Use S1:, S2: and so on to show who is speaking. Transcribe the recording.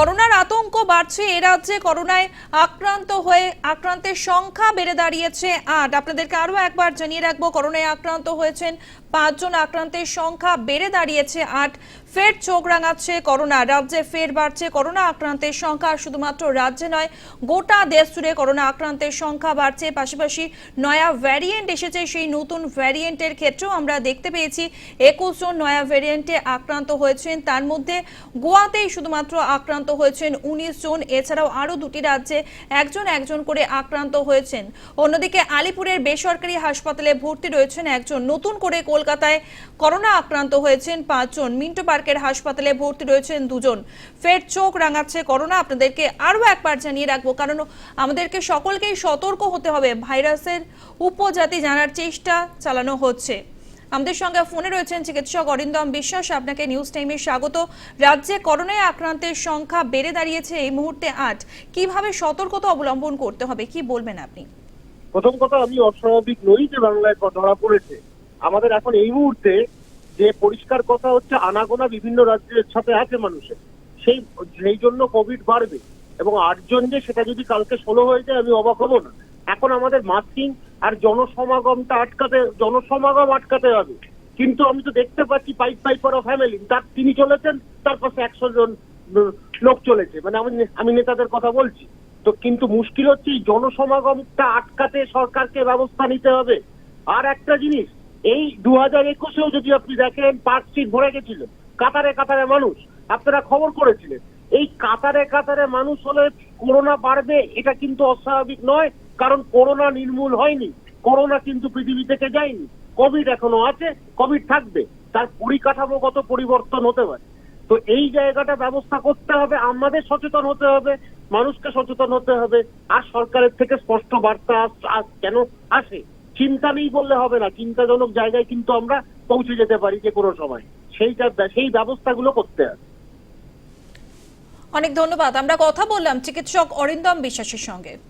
S1: করোনার আতঙ্ক বাড়ছে, এ রাজ্যে করোনায় আক্রান্ত হয়ে আক্রান্তের সংখ্যা বেড়ে দাঁড়িয়েছে আট। আপনাদেরকে আরও একবার জানিয়ে রাখব, করোনায় আক্রান্ত হয়েছেন পাঁচজন, আক্রান্তের সংখ্যা বেড়ে দাঁড়িয়েছে আট। ফের চোখ রাঙাচ্ছে করোনা, রাজ্যে ফের বাড়ছে করোনা আক্রান্তের সংখ্যা, শুধুমাত্র রাজ্যে নয়, গোটা দেশ জুড়ে করোনা আক্রান্তের সংখ্যা বাড়ছে। পাশাপাশি নয়া ভ্যারিয়েন্ট এসেছে, সেই নতুন ভ্যারিয়েন্টের ক্ষেত্রেও আমরা দেখতে পেয়েছি, একুশ জন নয়া ভ্যারিয়েন্টে আক্রান্ত হয়েছেন। তার মধ্যে গোয়াতেই শুধুমাত্র আক্রান্ত হয়েছেন উনিশ জন। এছাড়াও আরও দুটি রাজ্যে একজন একজন করে আক্রান্ত হয়েছেন। অন্যদিকে আলিপুরের বেসরকারি হাসপাতালে ভর্তি রয়েছেন একজন। নতুন করে কলকাতায় করোনা আক্রান্ত হয়েছেন পাঁচজন। মিন্টো পার্কের হাসপাতালে ভর্তি রয়েছেন দুজন। ফের চোখ রাঙাচ্ছে করোনা। আপনাদেরকে আরও একবার জানিয়ে রাখব, কারণ আমাদেরকে সকলকেই সতর্ক হতে হবে। ভাইরাসের উপজাতি জানার চেষ্টা চালানো হচ্ছে। আমাদের সঙ্গে ফোনে রয়েছেন চিকিৎসক অরিন্দম বিশ্বাস। আপনাকে নিউজ টাইমে স্বাগত। রাজ্যে করোনায় আক্রান্তের সংখ্যা বেড়ে দাঁড়িয়েছে এই মুহূর্তে আট কীভাবে সতর্কতা অবলম্বন করতে হবে, কি বলবেন আপনি?
S2: প্রথম কথা, আমি অস্বাভাবিক নই যে বাংলায় ধরা পড়েছে। আমাদের এখন এই মুহূর্তে যে পরিষ্কার কথা হচ্ছে, আনাগোনা বিভিন্ন রাজ্যের সাথে আছে মানুষের। সেই সেই জন্য কোভিড বাড়বে। এবং আটজন যে সেটা যদি কালকে ষোলো হয়ে যায়, আমি অবাক হব না। এখন আমাদের মাস্কিং আর জনসমাগমটা আটকাতে, জনসমাগম আটকাতে হবে। কিন্তু আমি তো দেখতে পাচ্ছি পাইপ পাইপার অফ ফ্যামিলি। তার তিনি চলেছেন, তার পাশে একশো জন লোক চলেছে। মানে আমি আমি নেতাদের কথা বলছি। তো কিন্তু মুশকিল হচ্ছে এই জনসমাগমটা আটকাতে সরকারকে ব্যবস্থা নিতে হবে। আর একটা জিনিস, এই দু হাজার একুশেও যদি আপনি দেখেন পার্ক স্ট্রিট ভরে গেছিল। কাতারে কাতারে মানুষ। আপনারা খবর করেছিলেন। এই কাতারে কাতারে মানুষ হলে করোনা বাড়বে, এটা কিন্তু অস্বাভাবিক নয়, কারণ করোনা নির্মূল হয়নি। করোনা কিন্তু পৃথিবী থেকে যায়নি। কোভিড এখনও আছে কোভিড থাকবে। তার পরিকাঠামোগত পরিবর্তন হতে পারে। তো এই জায়গাটা ব্যবস্থা করতে হবে, আমাদের সচেতন হতে হবে, মানুষকে সচেতন হতে হবে। আর সরকারের থেকে স্পষ্ট বার্তা কেন আসে? চিন্তা নেই বললে হবে না। চিন্তাজনক জায়গায় কিন্তু আমরা পৌঁছে যেতে পারি যে কোনো সময়। সেইটা, সেই ব্যবস্থাগুলো করতে হবে।
S1: অনেক ধন্যবাদ। আমরা কথা বললাম চিকিৎসক অরিন্দম বিশ্বাসের সঙ্গে।